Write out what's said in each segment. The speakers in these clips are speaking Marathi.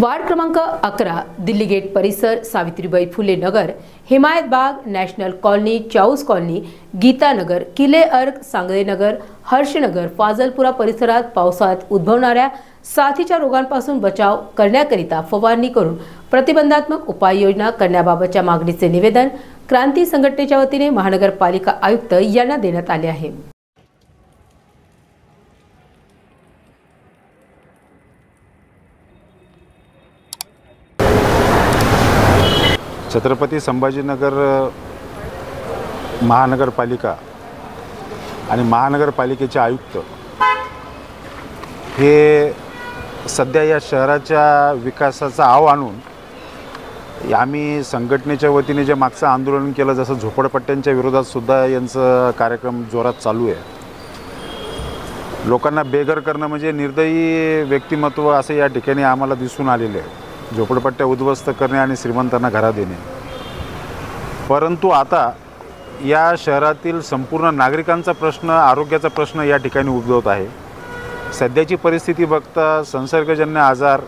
वार्ड क्रमांक अकरा दिल्ली गेट परिसर Savitribai Phule Nagar Himayat Bagh national colony Chaus colony Geetanagar Kile Ark Sanglenagar Harshnagar Fazalpura परिसरात पावसाळ्यात उद्भवणाऱ्या साथीच्या रोगांपासून बचाव करण्याकरिता फवारणी करून प्रतिबंधात्मक उपाययोजना करण्याबाबतच्या मागणीचे निवेदन क्रांती संघटनेच्या वतीने महानगरपालिका आयुक्त यांना देण्यात आले आहे. छत्रपती संभाजीनगर महानगरपालिका आणि महानगरपालिकेचे आयुक्त हे सध्या या शहराच्या विकासाचा आव आणून आम्ही संघटनेच्या वतीने जे मागचं आंदोलन केलं जसं झोपडपट्ट्यांच्या विरोधात सुद्धा यांचं कार्यक्रम जोरात चालू आहे. लोकांना बेघर करणं म्हणजे निर्दयी व्यक्तिमत्व असं या ठिकाणी आम्हाला दिसून आलेलं आहे. झोपडपट्ट्या उद्ध्वस्त करणे आणि श्रीमंतांना घरा देणे. परंतु आता या शहरातील संपूर्ण नागरिकांचा प्रश्न आरोग्याचा प्रश्न या ठिकाणी उद्भवत आहे. सध्याची परिस्थिती बघता संसर्गजन्य आजार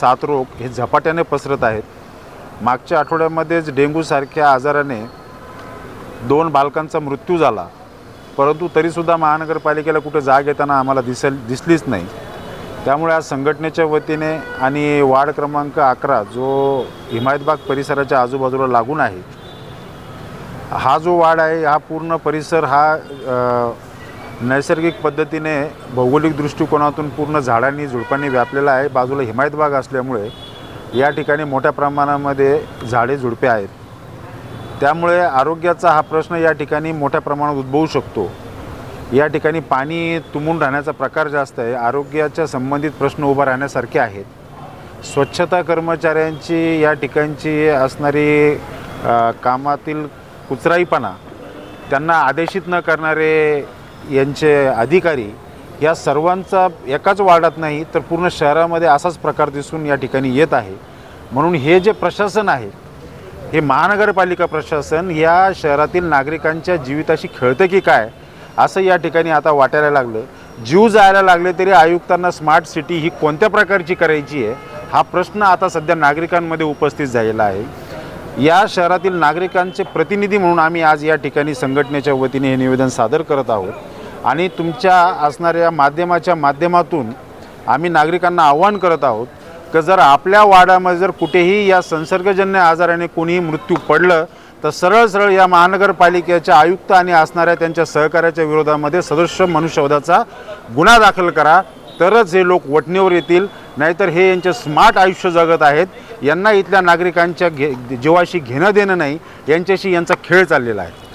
साथरोग हे झपाट्याने पसरत आहेत. मागच्या आठवड्यामध्येच डेंग्यूसारख्या आजाराने दोन बालकांचा मृत्यू झाला. परंतु तरीसुद्धा महानगरपालिकेला कुठे जाग येताना आम्हाला दिसेल दिसलीच नाही. त्यामुळे आज संघटनेच्या वतीने आणि वार्ड क्रमांक अकरा जो हिमायतबाग परिसराच्या आजूबाजूला लागून आहे हा जो वार्ड आहे हा पूर्ण परिसर हा नैसर्गिक पद्धतीने भौगोलिक दृष्टिकोनातून पूर्ण झाडांनी झुडपांनी व्यापलेला आहे. बाजूला हिमायतबाग असल्यामुळे या ठिकाणी मोठ्या प्रमाणामध्ये झाडे झुडपे आहेत. त्यामुळे आरोग्याचा हा प्रश्न या ठिकाणी मोठ्या प्रमाणात उद्भवू शकतो. या ठिकाणी पाणी तुंबून राहण्याचा प्रकार जास्त आहे. आरोग्याच्या संबंधित प्रश्न उभा राहण्यासारखे आहेत. स्वच्छता कर्मचाऱ्यांची या ठिकाणची असणारी कामातील कुचराईपणा त्यांना आदेशित न करणारे यांचे अधिकारी या सर्वांचा एकाच वार्डात नाही तर पूर्ण शहरामध्ये असाच प्रकार दिसून या ठिकाणी येत आहे. म्हणून हे जे प्रशासन आहे हे महानगरपालिका प्रशासन या शहरातील नागरिकांच्या जीविताशी खेळतं की काय असं या ठिकाणी आता वाटायला लागलं. जीव जायला लागले तरी आयुक्तांना स्मार्ट सिटी ही कोणत्या प्रकारची करायची आहे हा प्रश्न आता सध्या नागरिकांमध्ये उपस्थित झालेला आहे. या शहरातील नागरिकांचे प्रतिनिधी म्हणून आम्ही आज या ठिकाणी संघटनेच्या वतीने हे निवेदन सादर करत आहोत. आणि तुमच्या असणाऱ्या माध्यमाच्या माध्यमातून आम्ही नागरिकांना आव्हान करत आहोत की जर आपल्या वाड्यामध्ये जर कुठेही या संसर्गजन्य आजाराने कोणीही मृत्यू पडलं तर सरळ सरळ या महानगरपालिकेच्या आयुक्त आणि असणाऱ्या त्यांच्या सहकार्याच्या विरोधामध्ये सदस्य मनुष्यवधाचा गुन्हा दाखल करा. तरच हे लोक वटणीवर येतील. नाहीतर हे यांचे स्मार्ट आयुष्य जगत आहेत. यांना इथल्या नागरिकांच्या घे जीवाशी घेणं देणं नाही. यांच्याशी यांचा खेळ चाललेला आहे.